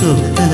so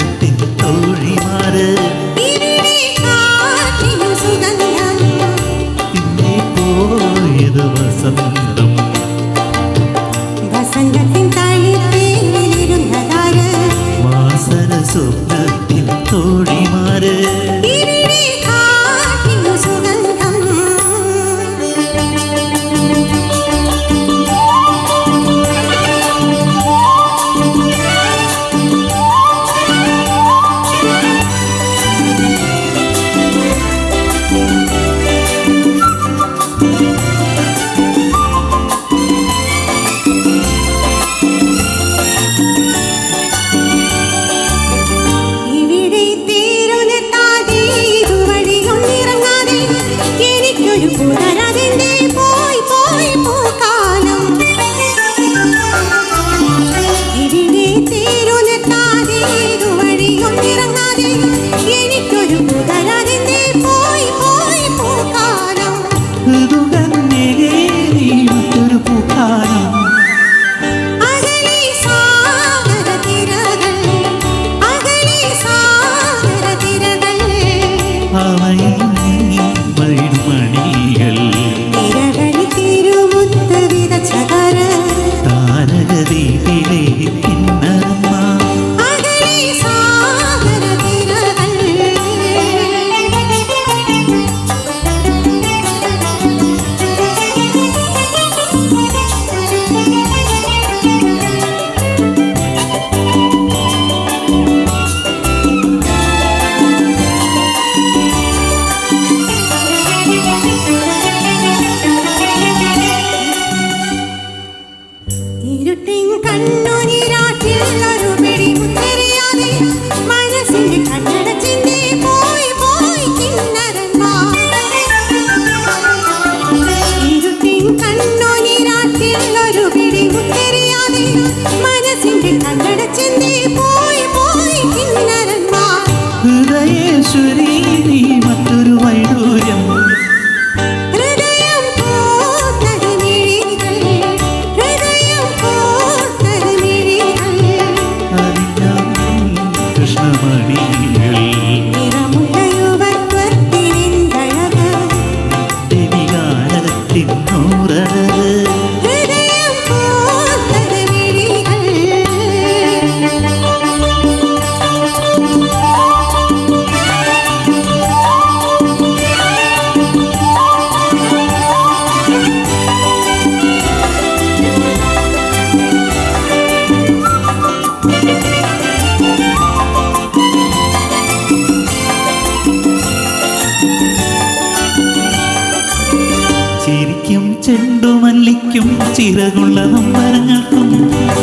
ചിരിക്കും ചെണ്ടുമല്ലിക്കും ചിറകുള്ള നമ്പരങ്ങൾക്കും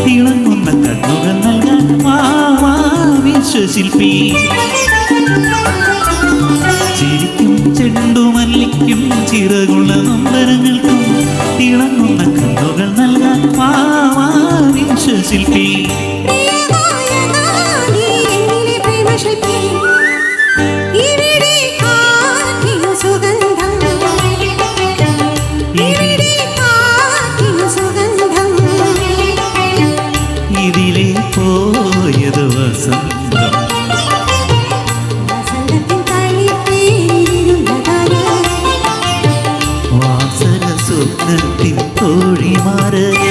തിളങ്ങുന്ന കണ്ണുകൾ നൽകാൻ വിശ്വശില്പി. ചിരിക്കും ചെണ്ടുമല്ലിക്കും ചിറകുള്ള போயது வசந்தம்? வாசன சுத்தத்தின் தோழி மாறுதே